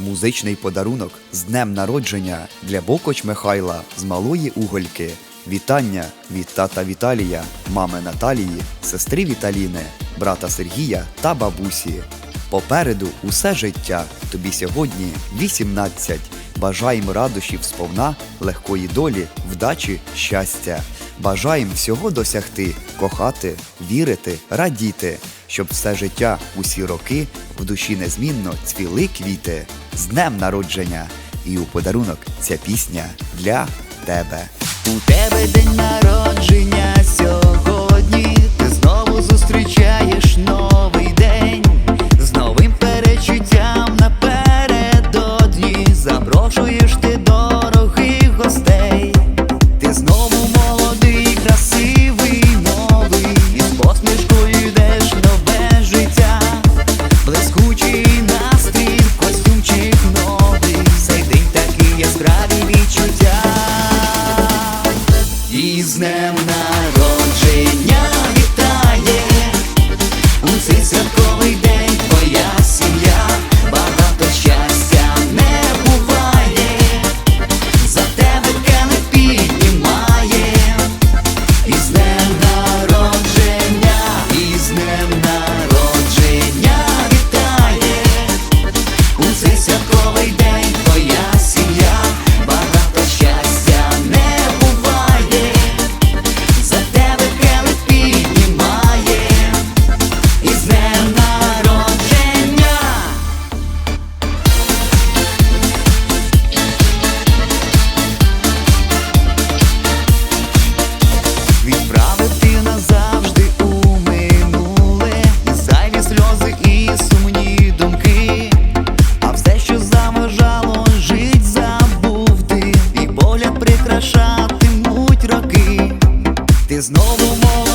Музичний подарунок з днем народження для Бокоч Михайла з малої угольки. Вітання від тата Віталія, мами Наталії, сестри Віталіни, брата Сергія та бабусі. Попереду усе життя. Тобі сьогодні 18. Бажаємо радощів сповна, легкої долі, вдачі, щастя. Бажаємо всього досягти, кохати, вірити, радіти, щоб все життя, усі роки в душі незмінно цвіли квіти. З днем народження! І у подарунок ця пісня для тебе. У тебе день народження сьогодні. Відчуття. І з днем народження вітає. У цей святковий день твоя сім'я, багато щастя не буває, за тебе не піднімає, і з знову молодий,